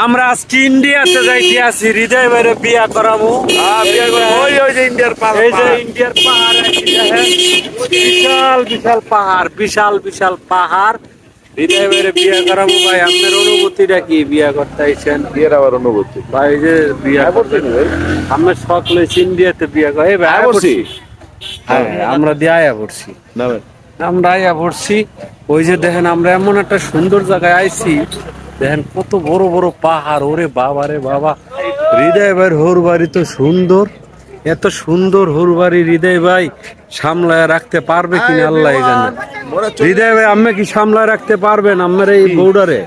আমরা আজকে ইন্ডিয়াতে যাইতে আছি হৃদয় বাইরে বিয়া করাবো ওই ওই যে ইন্ডিয়ার এই যে ইন্ডিয়ার পাহাড় দেখেন। বিশাল বিশাল পাহাড় বিশাল বিশাল পাহাড়। হৃদয় বাইরে বিয়া করাবো ভাই আপনার অনুভূতিটা কি বিয়া করতে আইছেন? বিয়ের আবার অনুভূতি। ভাই যে বিয়া হ্যাঁ। আমরা সকলে ইন্ডিয়াতে বিয়া করে। এই ভাই, হ্যাঁ। পড়ছি। হ্যাঁ আমরা দিয়ে আয়া পড়ছি। না ভাই আমরা আয়া ওই যে দেখেন আমরা এমন একটা সুন্দর জায়গায় আইছি দেখেন কত বড় বড় পাহাড় ওরে বাবা রে বাবা। হৃদয় ভাইয়ের হোর বাড়ি তো সুন্দর। এত সুন্দর হোর বাড়ি হৃদয় ভাই সামলায় রাখতে পারবে কিনা আল্লাহ জানে। হৃদয় ভাই আমি কি সামলায় রাখতে পারবেন আমার এই বৌডারে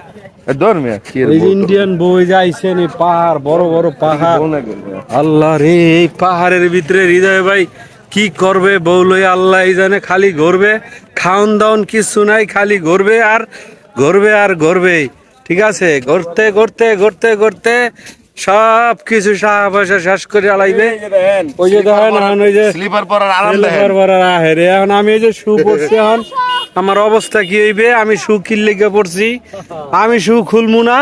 ইন্ডিয়ান বই যে আইছেন এই পাহাড় বড় বড় পাহাড়। আল্লাহ রে এই পাহাড়ের ভিতরে হৃদয় ভাই কি করবে আল্লাহ জানে খালি ঘুরবে। খাওন দাওন কিছু নাই খালি ঘুরবে আর ঘুরবে আর ঘুরবে ঠিক আছে ঘুরতে ঘুরতে ঘুরতে ঘুরতে সব কিছু সাহা পয়সা শেষ করে আলাইবে। ওই যে দেখেন এখন ওই যে স্লিপার পরার আরাম বারবার এখন আমি এই যে শু পড়ছি এখন আমার অবস্থা কি হইবে? আমি শু কিল্লিকে পড়ছি আমি শু খুলমু না।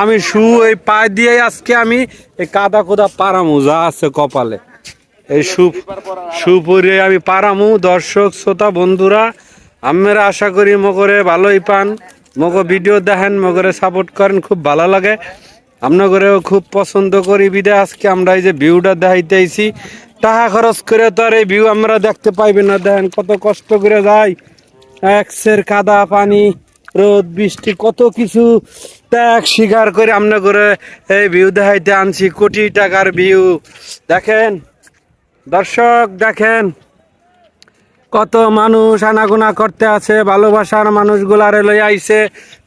আমি শু এই পা দিয়ে আজকে আমি এই কাদা কোদা পারামু যা আছে কপালে। এই শু শু পরে আমি পারামু। দর্শক শ্রোতা বন্ধুরা আমরা আশা করি মগরে ভালোই পান। মগ ভিডিও দেখেন, মগরে সাপোর্ট করেন, খুব ভালো লাগে। আপনাগরেও খুব পছন্দ করি বিদে। আজকে আমরা এই যে ভিউটা দেখাইতেছি, টাকা খরচ করে তো আর এই ভিউ আমরা দেখতে পাইবে না। দেখেন কত কষ্ট করে যাই একসের কাদা পানি, রোদ, বৃষ্টি, কত কিছু ত্যাগ স্বীকার করে আমরা করে এই ভিউ দেখাইতে আনছি। কোটি টাকার ভিউ দেখেন, দর্শক দেখেন। কত মানুষ আনাগোনা করতে আছে ভালোবাসার মানুষগুলারে লই আইছে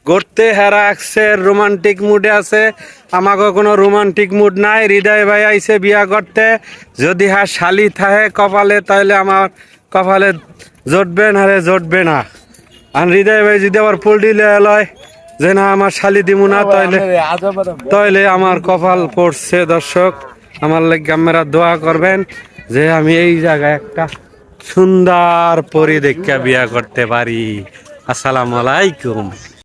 ঘুরতে হেরা আসছে রোমান্টিক মুডে আছে। আমাকে কোনো রোমান্টিক মুড নাই হৃদয় ভাই আইছে বিয়া করতে। যদি হ্যাঁ শালি থাকে কপালে তাহলে আমার কপালে জটবে না রে জটবে না। আর হৃদয় ভাই যদি আবার পোল্ট্রি লয় যে না আমার শালি দিমু না তাইলে তাহলে আমার কপাল পড়ছে দর্শক। আমার লাগে আপনারা দোয়া করবেন যে আমি এই জায়গায় একটা সুন্দর পরি দেখা বিয়া করতে পারি। আসসালামু আলাইকুম।